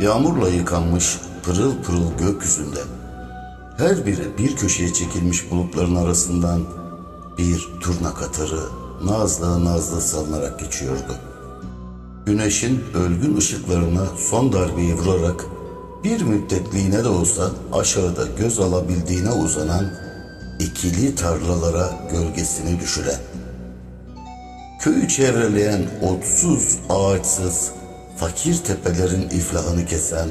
Yağmurla yıkanmış pırıl pırıl gökyüzünde her biri bir köşeye çekilmiş bulutların arasından bir turna katarı nazlı nazlı salınarak geçiyordu. Güneşin ölgün ışıklarına son darbeyi vurarak bir müddetliğine de olsa aşağıda göz alabildiğine uzanan ikili tarlalara gölgesini düşüren, köyü çevreleyen otsuz, ağaçsız, fakir tepelerin iflahını kesen,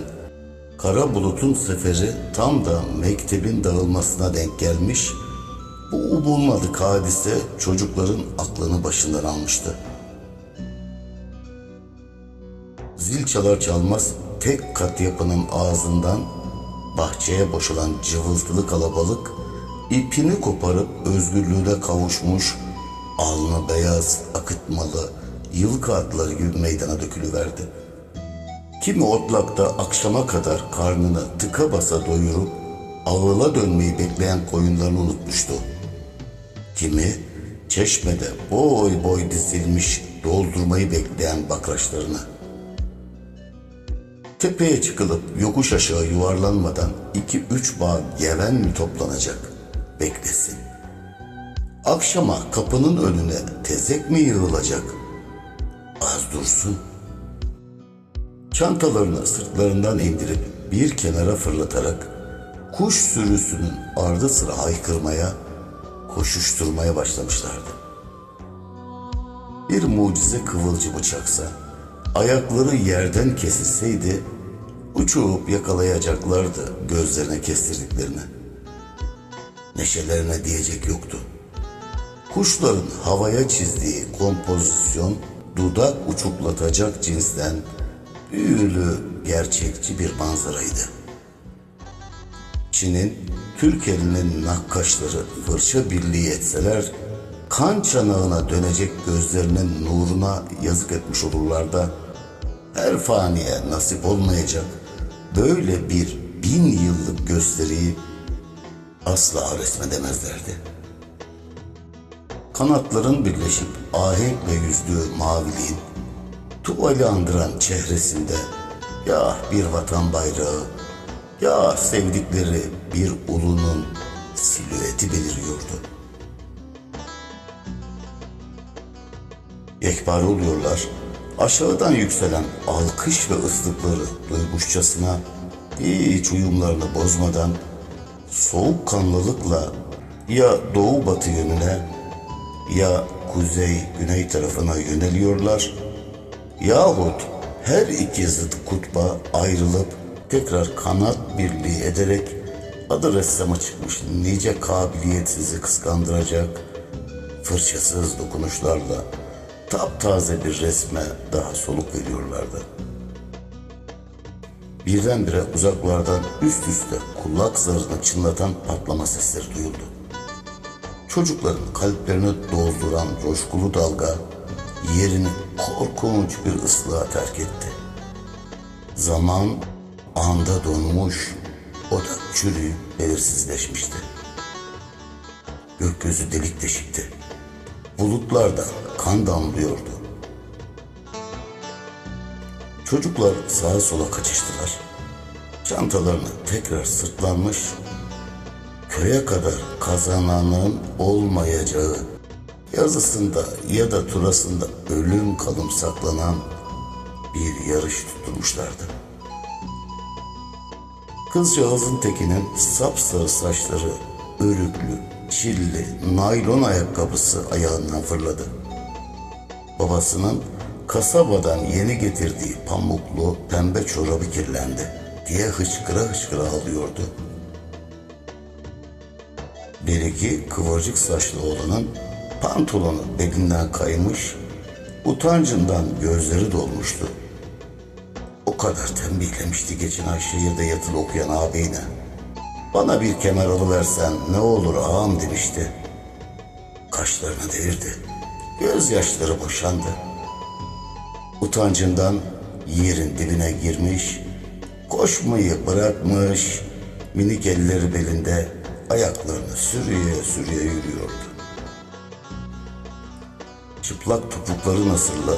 kara bulutun seferi tam da mektebin dağılmasına denk gelmiş, bu umulmadık hadise çocukların aklını başından almıştı. Zil çalar çalmaz tek kat yapının ağzından bahçeye boşalan cıvıltılı kalabalık ipini koparıp özgürlüğüne kavuşmuş alnı beyaz akıtmalı yılkı atları gibi meydana dökülüverdi. Kimi otlakta akşama kadar karnını tıka basa doyurup ağıla dönmeyi bekleyen koyunlarını unutmuştu. Kimi çeşmede boy boy dizilmiş doldurmayı bekleyen bakraçlarını. Tepeye çıkılıp yokuş aşağı yuvarlanmadan iki üç bağ geven mi toplanacak? Beklesin. Akşama kapının önüne tezek mi yığılacak? Dursun. Çantalarını sırtlarından indirip bir kenara fırlatarak kuş sürüsünün ardı sıra haykırmaya, koşuşturmaya başlamışlardı. Bir mucize kıvılcımı çaksa, ayakları yerden kesilseydi, uçup yakalayacaklardı gözlerine kestirdiklerini. Neşelerine diyecek yoktu. Kuşların havaya çizdiği kompozisyon dudak uçuklatacak cinsten büyülü, gerçekçi bir manzaraydı. Çin'in Türk elinin nakkaşları fırça birliği etseler, kan çanağına dönecek gözlerinin nuruna yazık etmiş olurlar da, her faniye nasip olmayacak böyle bir bin yıllık gösteriyi asla resmedemezlerdi. Kanatların birleşip ahenkle yüzdüğü maviliğin tuvali andıran çehresinde ya bir vatan bayrağı ya sevdikleri bir ulunun silüeti beliriyordu. Yekpare oluyorlar, aşağıdan yükselen alkış ve ıslıkları duymuşçasına hiç uyumlarını bozmadan soğukkanlılıkla ya doğu batı yönüne ya kuzey güney tarafına yöneliyorlar yahut her iki zıt kutba ayrılıp tekrar kanat birliği ederek adı ressama çıkmış nice kabiliyetsizi kıskandıracak fırçasız dokunuşlarla taptaze bir resme daha soluk veriyorlardı. Birdenbire uzaklardan üst üste kulak zarını çınlatan patlama sesleri duyuldu. Çocukların kalplerini dolduran coşkulu dalga yerini korkunç bir ıslığa terk etti. Zaman anda donmuş, o da çürüyüp belirsizleşmişti. Gökyüzü delik deşikti. Bulutlardan kan damlıyordu. Çocuklar sağa sola kaçıştılar. Çantalarını tekrar sırtlanmış, köye kadar kazananın olmayacağı yazısında ya da turasında ölüm kalım saklanan bir yarış tutturmuşlardı. Kızcağızın tekinin sapsarı saçları örüklü, çilli, naylon ayakkabısı ayağından fırladı. Babasının kasabadan yeni getirdiği pamuklu pembe çorabı kirlendi diye hıçkıra hıçkıra ağlıyordu. Bir iki kıvırcık saçlı oğlanın pantolonu belinden kaymış, utancından gözleri dolmuştu. O kadar tembihlemişti geçen ay şehirde yatılı okuyan ağabeyine. Bana bir kemer alıversen ne olur ağam demişti. Kaşlarını devirdi. Gözyaşları boşandı. Utancından yerin dibine girmiş, koşmayı bırakmış, minik elleri belinde ayaklarını sürüye sürüye yürüyordu. Çıplak topukları nasırlı,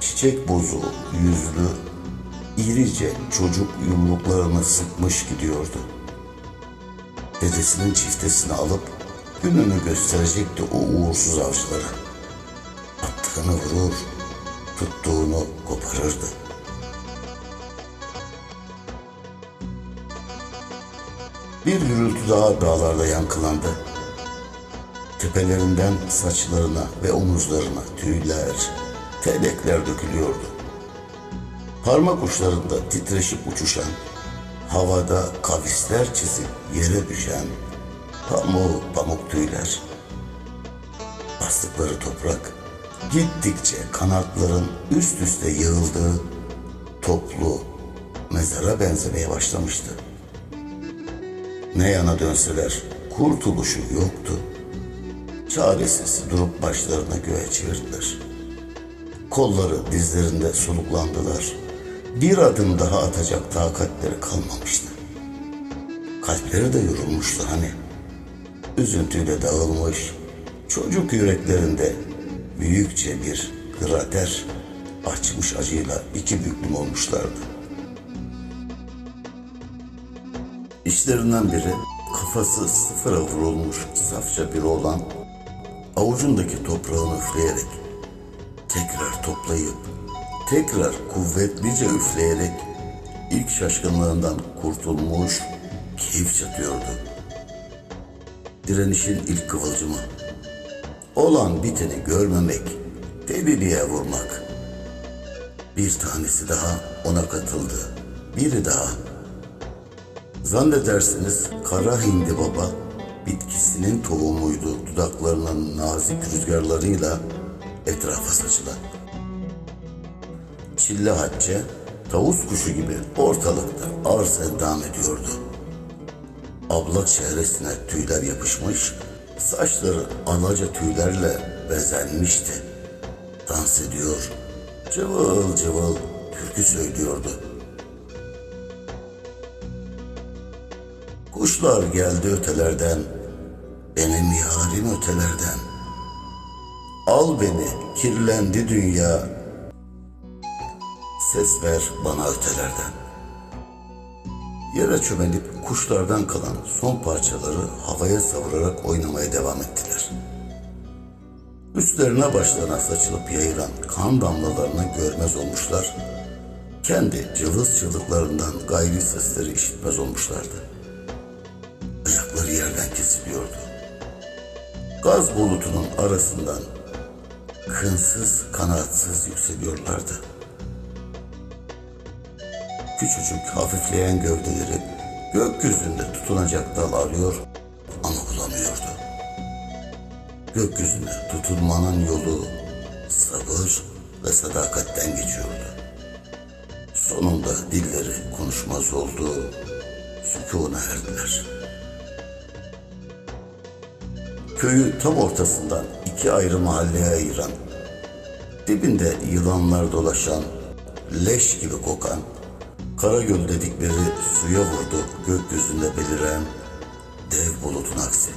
çiçek bozu yüzlü, irice çocuk yumruklarını sıkmış gidiyordu. Dedesinin çiftesini alıp gününü gösterecekti o uğursuz avcılara. Attığını vurur, tuttuğunu koparırdı. Bir gürültü daha dağlarda yankılandı. Tepelerinden saçlarına ve omuzlarına tüyler, telekler dökülüyordu. Parmak uçlarında titreşip uçuşan, havada kavisler çizip yere düşen pamuk pamuk tüyler. Bastıkları toprak gittikçe kanatların üst üste yığıldığı toplu mezara benzemeye başlamıştı. Ne yana dönseler kurtuluşu yoktu. Çaresiz durup başlarına göğe çevirdiler. Kolları dizlerinde soluklandılar. Bir adım daha atacak takatleri kalmamıştı. Kalpleri de yorulmuştu hani. Üzüntüyle dağılmış, çocuk yüreklerinde büyükçe bir krater açmış acıyla iki büklüm olmuşlardı. İşlerinden biri kafası sıfıra vurulmuş safça bir oğlan avucundaki toprağını üfleyerek tekrar toplayıp tekrar kuvvetlice üfleyerek ilk şaşkınlığından kurtulmuş keyif çatıyordu. Direnişin ilk kıvılcımı. Olan biteni görmemek, deliliğe vurmak. Bir tanesi daha ona katıldı. Biri daha Zannedersiniz kara hindi baba bitkisinin tohumuydu dudaklarının nazik rüzgarlarıyla etrafa saçılan. Çille Hatice tavus kuşu gibi ortalıkta arz endam ediyordu. Ablak çehresine tüyler yapışmış, saçları alaca tüylerle bezenmişti. Dans ediyor, cıvıl cıvıl türkü söylüyordu.'' Kuşlar geldi ötelerden, benim yarim ötelerden. Al beni, kirlendi dünya, ses ver bana ötelerden. Yere çömelip kuşlardan kalan son parçaları havaya savurarak oynamaya devam ettiler. Üstlerine başlarına saçılıp yayılan kan damlalarını görmez olmuşlar, kendi cıvız çığlıklarından gayri sesleri işitmez olmuşlardı ayakları yerden kesiliyordu. Gaz bulutunun arasından kınsız kanatsız yükseliyorlardı. Küçücük hafifleyen gövdeleri gökyüzünde tutunacak dal arıyor ama bulamıyordu. Gökyüzüne tutunmanın yolu sabır ve sadakatten geçiyordu. Sonunda dilleri konuşmaz oldu, sükûna erdiler.'' Köyü tam ortasından iki ayrı mahalleye ayıran, dibinde yılanlar dolaşan, leş gibi kokan, Karagöl dedikleri suya vurdu gökyüzünde beliren dev bulutun aksi.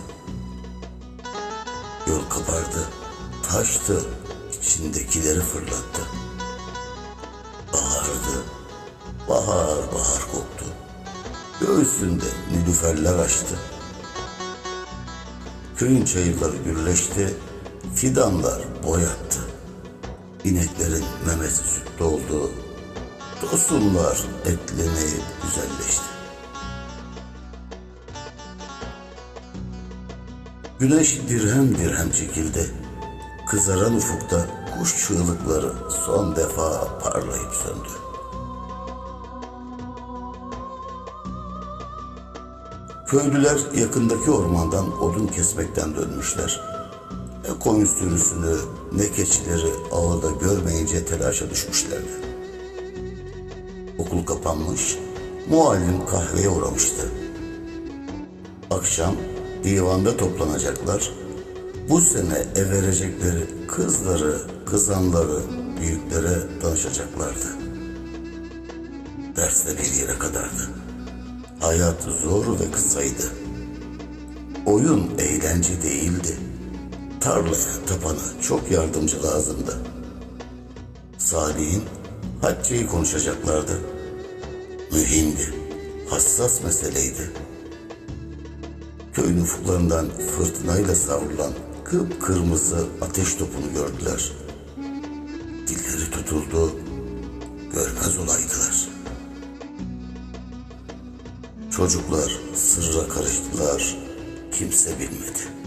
Yol kabardı, taştı, içindekileri fırlattı. Bağırdı, bahar bahar koktu. Göğsünde nilüferler açtı. Köyün çayırları gürleşti, fidanlar boyattı. İneklerin memesi süt doldu, tosunlar etleneyip güzelleşti. Güneş dirhem dirhem çekildi. Kızaran ufukta kuş çığlıkları son defa parlayıp söndü. Köylüler yakındaki ormandan odun kesmekten dönmüşler. Ne koyun sürüsünü ne keçileri ağırda görmeyince telaşa düşmüşlerdi. Okul kapanmış, muallim kahveye uğramıştı. Akşam divanda toplanacaklar. Bu sene ev verecekleri kızları, kızanları büyüklere danışacaklardı. Derste bir yere kadardı. Hayat zor ve kısaydı. Oyun eğlence değildi. Tarlaya, tapana çok yardımcı lazımdı. Salih'in Hatice'yi konuşacaklardı. Mühimdi, hassas meseleydi. Köyün ufuklarından fırtınayla savrulan kıpkırmızı ateş topunu gördüler. Dilleri tutuldu, görmez olaydılar. Çocuklar sırra karıştılar, kimse bilmedi.